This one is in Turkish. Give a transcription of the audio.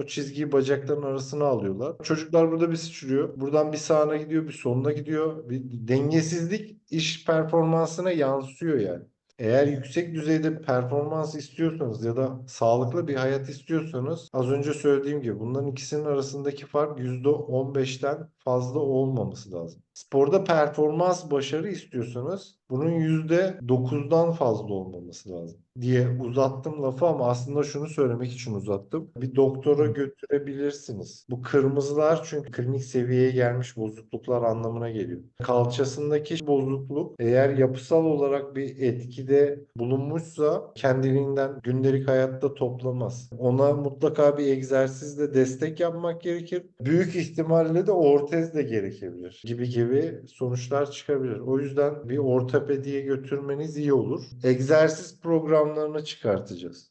o çizgiyi bacakların arasına alıyorlar. Çocuklar burada bir sıçrıyor. Buradan bir sağına gidiyor, bir soluna gidiyor. Bir dengesizlik iş performansına yansıyor yani. Eğer yüksek düzeyde performans istiyorsanız ya da sağlıklı bir hayat istiyorsanız az önce söylediğim gibi bunların ikisinin arasındaki fark %15'ten fazla olmaması lazım. Sporda performans başarı istiyorsanız bunun %9'dan fazla olmaması lazım diye uzattım lafı ama aslında şunu söylemek için uzattım. Bir doktora götürebilirsiniz. Bu kırmızılar çünkü klinik seviyeye gelmiş bozukluklar anlamına geliyor. Kalçasındaki bozukluk eğer yapısal olarak bir etkide bulunmuşsa kendiliğinden gündelik hayatta toplamaz. Ona mutlaka bir egzersizle destek yapmak gerekir. Büyük ihtimalle de ortez de gerekebilir gibi gibi sonuçlar çıkabilir. O yüzden bir ortopediye götürmeniz iyi olur. Egzersiz programlarını çıkartacağız.